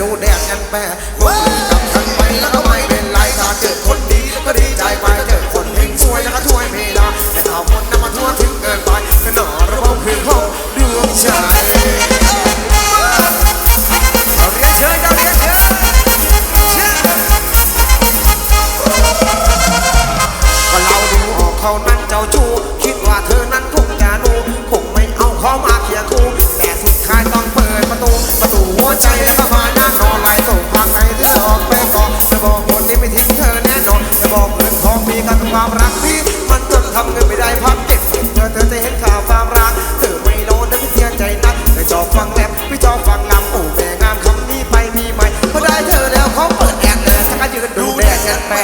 ดูแดดกันแปะมองกับฉันไปแล้วก็ไม่เป็นไรถ้าเจอคนดีก็ดีใจไปเจอคนเฮงซวยแล้วก็ช่วยไม่ได้แต่ถ้าคนนั้นมาทั่วทิ้งเกินไปก็หนอระบบคือห้องดวงใจเขานั้นเจ้าชู้ ความรักพี่มันจนทำเงินไม่ได้พับเก็บเธอเธอจะเห็นข่าวความรักเธอไม่โลดนะพี่เสียใจนักแต่ชอบฟังแรปพี่ชอบฟังงามโอ้แม่งามคำนี้ไปมีไหมพอได้เธอแล้วเขาเปิดแอร์เลยสักการยืนดูแดดแอร์แปร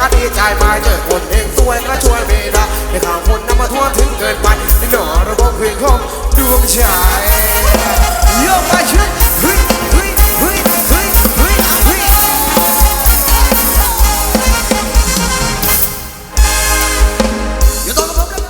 ก็ดีใจมาเจอคนเองสวยก็ช่วยเม่ได้ในข่าวคนนำมาทั่วถึงเกินไปในหนอระบบเพื่อนคงดวงม่ใช่ยกไปช่อ